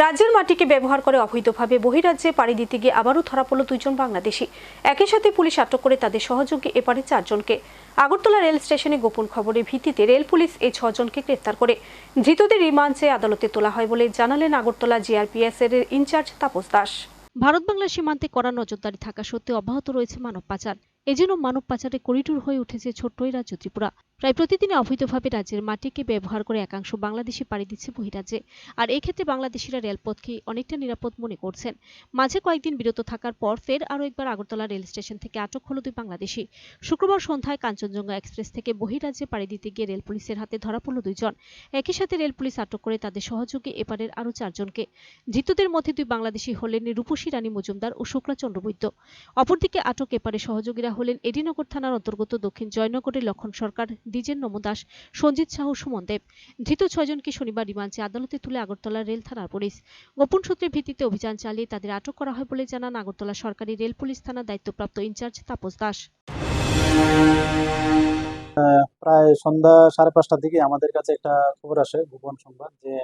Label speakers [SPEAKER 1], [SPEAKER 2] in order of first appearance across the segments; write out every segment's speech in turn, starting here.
[SPEAKER 1] রাজ্যের মাটিকে ব্যবহার করে অবৈধভাবে বহিরাজ্যে পাড়ি দিতে গিয়ে আবারও ধরা পড়ল দুইজন বাংলাদেশি। একই সাথে পুলিশ আটক করে তাদের সহযোগী এপারে চারজনকে। আগরতলা রেল স্টেশনে গোপন খবরের ভিত্তিতে রেল পুলিশ এই ছজনকে গ্রেপ্তার করে। ধৃতদের রিমান্ড চেয়ে আদালতে তোলা হয় বলে জানালেন আগরতলা জিআরপিএস এর ইনচার্জ তাপস দাস। ভারত বাংলা সীমান্তে কড়া নজরদারি থাকা সত্ত্বেও অব্যাহত রয়েছে মানব পাচার। এজন্য মানব পাচারে করিডোর হয়ে উঠেছে ছোট্ট এই রাজ্য ত্রিপুরা। প্রায় প্রতিদিনই অবৈধভাবে রাজ্যের মাটিকে ব্যবহার করে একাংশ বাংলাদেশি পাড়ি দিচ্ছে বহিরাজ্যে। আর এক্ষেত্রে বাংলাদেশিরা রেলপথকে অনেকটা নিরাপদ মনে করছেন। মাঝে কয়েকদিন বিরত থাকার পর ফের আরও একবার আগরতলা রেল স্টেশন থেকে আটক হলো দুই বাংলাদেশি। শুক্রবার সন্ধ্যায় কাঞ্চনজঙ্ঘা এক্সপ্রেস থেকে বহিরাজ্যে পাড়ি দিতে গিয়ে রেল পুলিশের হাতে ধরা পড়ল দুইজন। একই সাথে রেল পুলিশ আটক করে তাদের সহযোগী এপারের আরও চারজনকে। ধৃতদের মধ্যে দুই বাংলাদেশি হলেন রূপসী রানী মজুমদার ও শুক্লাচন্দ্র বৈদ্য অপরদিকে আটক এপারে সহযোগীরা হলেন এডিনগর থানার অন্তর্গত দক্ষিণ জয়নগরের লক্ষণ সরকার দ্বিজেন নম দাস, সঞ্জিত সাহু, সুমন দেব। ধৃত ছয়জনকে শনিবার রিমান্ডে আদালতে তুলে আগরতলা রেল থানার পুলিশ। গোপন সূত্রের ভিত্তিতে অভিযান চালিয়ে তাদের আটক করা হয় বলে জানান আগরতলা সরকারি রেল পুলিশ থানার দায়িত্বপ্রাপ্ত ইনচার্জ তাপস দাস।
[SPEAKER 2] প্রায় সন্ধ্যা সাড়ে পাঁচটার দিকে আমাদের কাছে একটা খবর আসে, গোপন সংবাদ, যে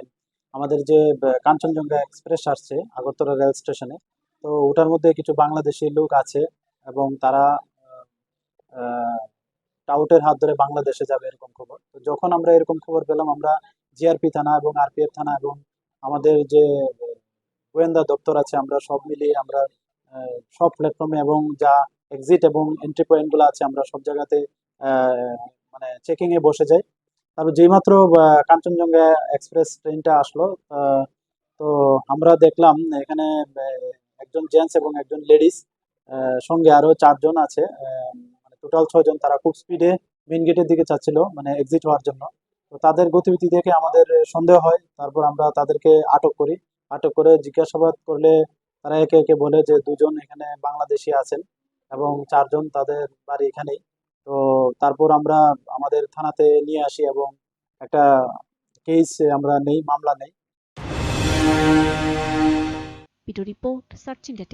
[SPEAKER 2] আমাদের যে কাঞ্চনজঙ্ঘা এক্সপ্রেস আসছে আগরতলা রেল স্টেশনে, তো ওটার মধ্যে কিছু বাংলাদেশি লোক আছে এবং তারা টাউটের হাত ধরে বাংলাদেশে যাবে এরকম খবর। তো যখন আমরা এরকম খবর পেলাম, আমরা জিআরপি থানা এবং আরপিএফ থানা এবং আমাদের যে গোয়েন্দা দপ্তর আছে, আমরা সব মিলিয়ে আমরা সব প্ল্যাটফর্মে এবং যা এক্সিট এবং এন্ট্রি পয়েন্টগুলো আছে, আমরা সব জায়গাতে মানে চেকিং এ বসে যাই। তারপর যেইমাত্র কাঞ্চনজঙ্ঘা এক্সপ্রেস ট্রেনটা আসলো তো আমরা দেখলাম এখানে একজন জেন্টস এবং একজন লেডিস সঙ্গে আরও চারজন আছে টোটাল ছয়জন তারা খুব স্পিডে মেন গেটের দিকে চাচ্ছিল মানে এক্সিট হওয়ার জন্য। তো তাদের গতিবিধি দেখে আমাদের সন্দেহ হয়, তারপর আমরা তাদেরকে আটক করি। আটক করে জিজ্ঞাসাবাদ করলে তারা একে একে বলে যে দুজন এখানে বাংলাদেশি আছেন এবং চারজন তাদের বাড়ি এখানেই। তো তারপর আমরা আমাদের থানাতে নিয়ে আসি এবং একটা কেস আমরা নেই, মামলা নেই।
[SPEAKER 1] Report, search India